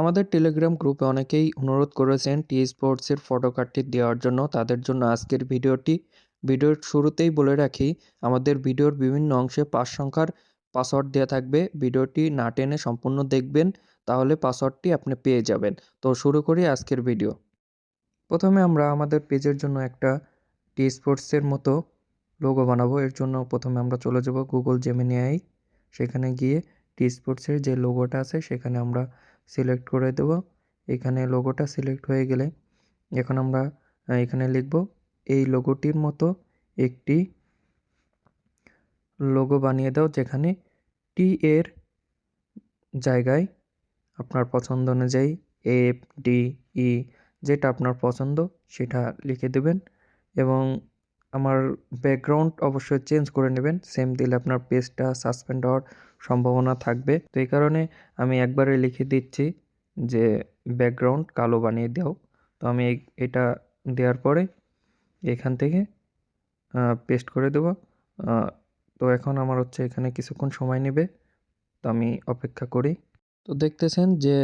আমাদের টেলিগ্রাম গ্রুপে অনেকেই অনুরোধ করেছেন টি স্পোর্টসের ফটো কার্ডটি দেওয়ার জন্য। তাদের জন্য আজকের ভিডিওটি, ভিডিওর শুরুতেই বলে রাখি, আমাদের ভিডিওর বিভিন্ন অংশে পাঁচ সংখ্যার পাসওয়ার্ড দেওয়া থাকবে। ভিডিওটি না টেনে সম্পূর্ণ দেখবেন, তাহলে পাসওয়ার্ডটি আপনি পেয়ে যাবেন। তো শুরু করি আজকের ভিডিও। প্রথমে আমরা আমাদের পেজের জন্য একটা টি স্পোর্টসের মতো লোগো বানাবো। এর জন্য প্রথমে আমরা চলে যাব গুগল জেমিনিআই সেখানে গিয়ে টি স্পোর্টসের যে লোগোটা আছে, সেখানে আমরা সিলেক্ট করে দেব। এখানে লোগোটা সিলেক্ট হয়ে গেলে এখন আমরা এখানে লিখব, এই লোগোটির মতো একটি লোগো বানিয়ে দাও যেখানে টি এর জায়গায় আপনার পছন্দ অনুযায়ী এফ ডি ই যেটা আপনার পছন্দ সেটা লিখে দেবেন এবং আমার ব্যাকগ্রাউন্ড অবশ্যই চেঞ্জ করে নেবেন। সেম দিলে আপনার পেজটা সাসপেন্ড হওয়ার সম্ভাবনা থাকবে। তো এই কারণে আমি একবারে লিখে দিচ্ছি যে, ব্যাকগ্রাউন্ড কালো বানিয়ে দাও। তো আমি এটা দেওয়ার পরে এখান থেকে পেস্ট করে দেব। তো এখন আমার হচ্ছে এখানে কিছুক্ষণ সময় নেবে। তো আমি অপেক্ষা করি। তো দেখতেছেন যে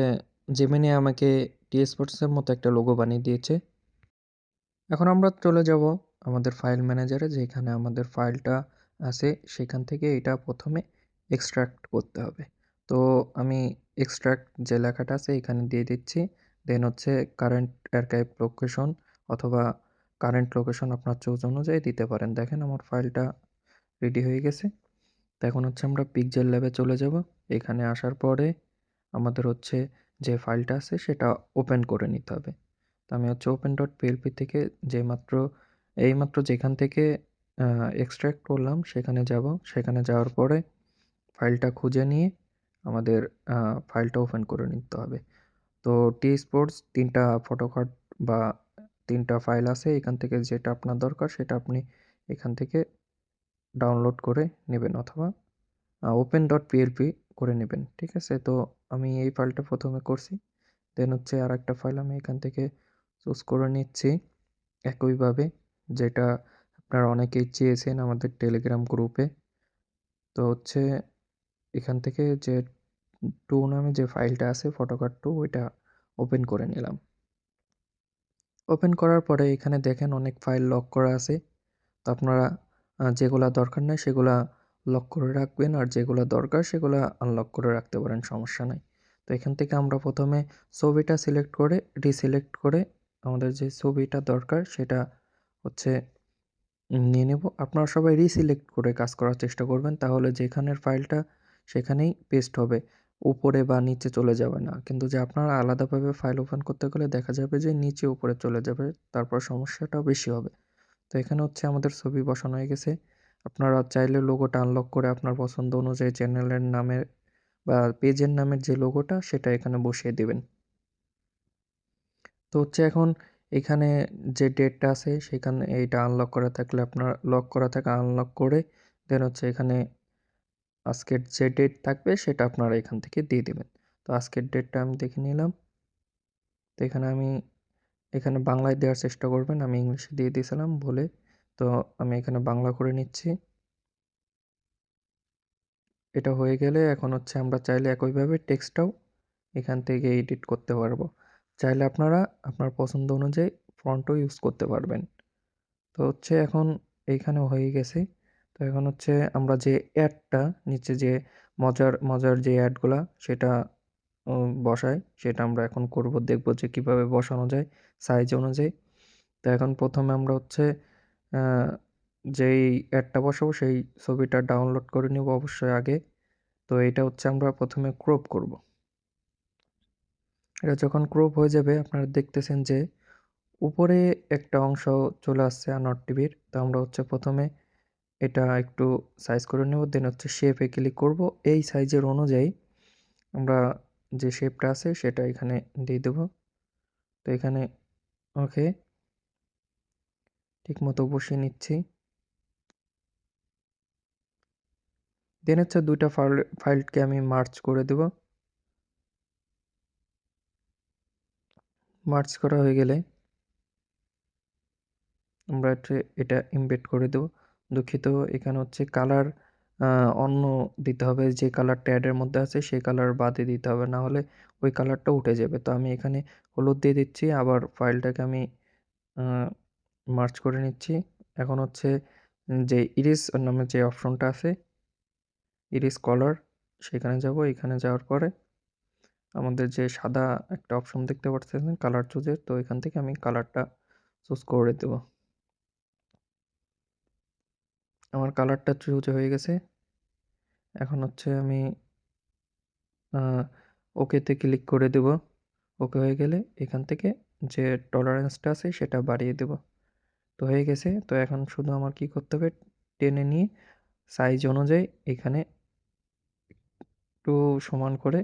জেমিনি আমাকে টি স্পোর্টসের মতো একটা লোগো বানিয়ে দিয়েছে। এখন আমরা চলে যাব আমাদের ফাইল ম্যানেজারে যেখানে আমাদের ফাইলটা আছে। সেখান থেকে এটা প্রথমে এক্সট্রাক্ট করতে হবে। তো আমি এক্সট্রাক্ট যে লেখাটা আছে এখানে দিয়ে দিচ্ছি। দেন হচ্ছে কারেন্ট অ্যারকাইভ লোকেশন অথবা কারেন্ট লোকেশন আপনার চোজ অনুযায়ী দিতে পারেন। দেখেন আমার ফাইলটা রেডি হয়ে গেছে। তো এখন হচ্ছে আমরা পিকজেল ল্যাবে চলে যাব। এখানে আসার পরে আমাদের হচ্ছে যে ফাইলটা আছে সেটা ওপেন করে নিতে হবে। তো আমি হচ্ছে ওপেন ডট পিএলপি থেকে যে মাত্র এইমাত্র যেখান থেকে এক্সট্র্যাক্ট করলাম সেখানে যাব। সেখানে যাওয়ার পরে ফাইলটা খুঁজে নিয়ে আমাদের ফাইলটা ওপেন করে নিতে হবে। তো টি স্পোর্টস তিনটা ফটো কার্ড বা তিনটা ফাইল আছে, এখান থেকে যেটা আপনার দরকার সেটা আপনি এখান থেকে ডাউনলোড করে নেবেন অথবা ওপেন ডট পিএলপি করে নেবেন, ঠিক আছে? তো আমি এই ফাইলটা প্রথমে করছি দেন হচ্ছে আর একটা ফাইল আমি এখান থেকে চুজ করে নিচ্ছি একইভাবে, যেটা আপনারা অনেকেই চেয়েছেন আমাদের টেলিগ্রাম গ্রুপে তো হচ্ছে এখান থেকে যে টু নামে যে ফাইলটা আছে ফটোকার্ড টু ওইটা ওপেন করে নিলাম। ওপেন করার পরে এখানে দেখেন অনেক ফাইল লক করা আছে। তো আপনারা যেগুলা দরকার নেই সেগুলা লক করে রাখবেন আর যেগুলো দরকার সেগুলো আনলক করে রাখতে পারেন, সমস্যা নাই। তো এখান থেকে আমরা প্রথমে ছবিটা সিলেক্ট করে রিসিলেক্ট করে আমাদের যে ছবিটা দরকার সেটা হচ্ছে নিয়ে নেব। আপনারা সবাই রিসিলেক্ট করে কাজ করার চেষ্টা করবেন, তাহলে যেখানের ফাইলটা সেখানেই পেস্ট হবে। উপরে বা নিচে চলে যাবে না। কিন্তু যে আপনারা আলাদাভাবে ফাইল ওপেন করতে গেলে দেখা যাবে যে নিচে উপরে চলে যাবে, তারপর সমস্যাটাও বেশি হবে। তো এখানে হচ্ছে আমাদের ছবি বসানো হয়ে গেছে। আপনারা চাইলে লোগোটা আনলক করে আপনার পছন্দ অনুযায়ী চ্যানেলের নামের বা পেজের নামের যে লোগোটা সেটা এখানে বসিয়ে দেবেন। তো হচ্ছে এখন এখানে যে ডেটটা আছে, সেখানে এইটা আনলক করা থাকলে আপনার লক করা থাকে। আনলক করে দেন হচ্ছে এখানে আজকের যে ডেট থাকবে সেটা আপনারা এখান থেকে দিয়ে দেবেন। তো আজকের ডেটটা আমি দেখে নিলাম। তো এখানে আমি, এখানে বাংলায় দেওয়ার চেষ্টা করবেন, আমি ইংলিশে দিয়ে দিয়েছিলাম বলে। তো আমি এখানে বাংলা করে নিচ্ছি। এটা হয়ে গেলে এখন হচ্ছে আমরা চাইলে একইভাবে টেক্সটটাও এখান থেকে এডিট করতে পারব। চাইলে আপনারা আপনার পছন্দ অনুযায়ী ফন্টও ইউজ করতে পারবেন। তো হচ্ছে এখন এইখানে হয়ে গেছে। তো এখন হচ্ছে আমরা যে অ্যাডটা, নিচে যে মজার মজার যে অ্যাডগুলা, সেটা বসাই। সেটা আমরা এখন করব, দেখব যে কীভাবে বসানো যায় সাইজ অনুযায়ী। তো এখন প্রথমে আমরা হচ্ছে যেই অ্যাডটা বসাবো, সেই ছবিটা ডাউনলোড করে নেব অবশ্যই আগে। তো এটা হচ্ছে আমরা প্রথমে ক্রপ করব। এটা যখন ক্রপ হয়ে যাবে, আপনারা দেখতেছেন যে, উপরে একটা অংশ চলে আসছে আনট টিভির তো আমরা হচ্ছে প্রথমে এটা একটু সাইজ করে নেব দেন হচ্ছে শেপে ক্লিক করব। এই সাইজের অনুযায়ী আমরা যে শেপটা আছে সেটা এখানে দিয়ে দেব। তো এখানে ওকে ঠিক মতো বসিয়ে নিচ্ছি। দেন হচ্ছে দুইটা ফাইল ফাইলকে আমি মার্চ করে দেব। মার্চ করা হয়ে গেলে আমরা এটা ইমবেড করে দেব। দুঃখিত। এখানে হচ্ছে কালার অন্য দিতে হবে। যে কালারটা অ্যাডের মধ্যে আছে, সেই কালার বাদে দিতে হবে। না হলে ওই কালারটা উঠে যাবে। তো আমি এখানে হলুদ দিয়ে দিচ্ছি। আবার ফাইলটাকে আমি মার্চ করে নিচ্ছি। এখন হচ্ছে যে ইরিস নামে যে অপশনটা আছে ইরিস কলার সেখানে যাব। এখানে যাওয়ার পরে আমাদের যে সাদা একটা অপশন দেখতে পাচ্ছেন কালার চুজের তো এখান থেকে আমি কালারটা চুজ করে দেব। আমার কালারটা চুজ হয়ে গেছে। এখন হচ্ছে আমি ওকেতে ক্লিক করে দেব। ওকে হয়ে গেলে এখান থেকে যে টলারেন্সটা আছে সেটা বাড়িয়ে দেব। তো হয়ে গেছে। তো এখন শুধু আমার কি করতে হবে? টেনে নিয়ে সাইজ অনুযায়ী এখানে একটু সমান করে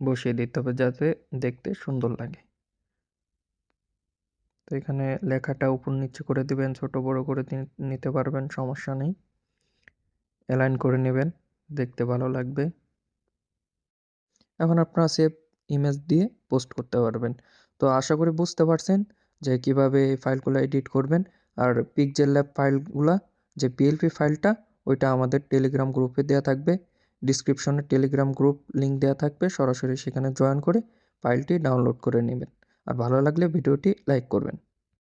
বসিয়ে দিতে হবে যাতে দেখতে সুন্দর লাগে। তো এখানে লেখাটা উপর নিচে করে দিবেন, ছোট বড় করে নিতে পারবেন, সমস্যা নেই। অ্যালাইন করে নেবেন, দেখতে ভালো লাগবে। এখন আপনারা সেভ ইমেজ দিয়ে পোস্ট করতে পারবেন। তো আশা করি বুঝতে পারছেন যে কীভাবে এই ফাইলগুলো এডিট করবেন। আর পিকজেল ল্যাব ফাইলগুলা, যে পিএলপি ফাইলটা, ওইটা আমাদের টেলিগ্রাম গ্রুপে দেওয়া থাকবে। ডিসক্রিপশনে টেলিগ্রাম গ্রুপ লিঙ্ক দেওয়া থাকবে। সরাসরি সেখানে জয়েন করে ফাইলটি ডাউনলোড করে নেবেন। আর ভালো লাগলে ভিডিওটি লাইক করবেন।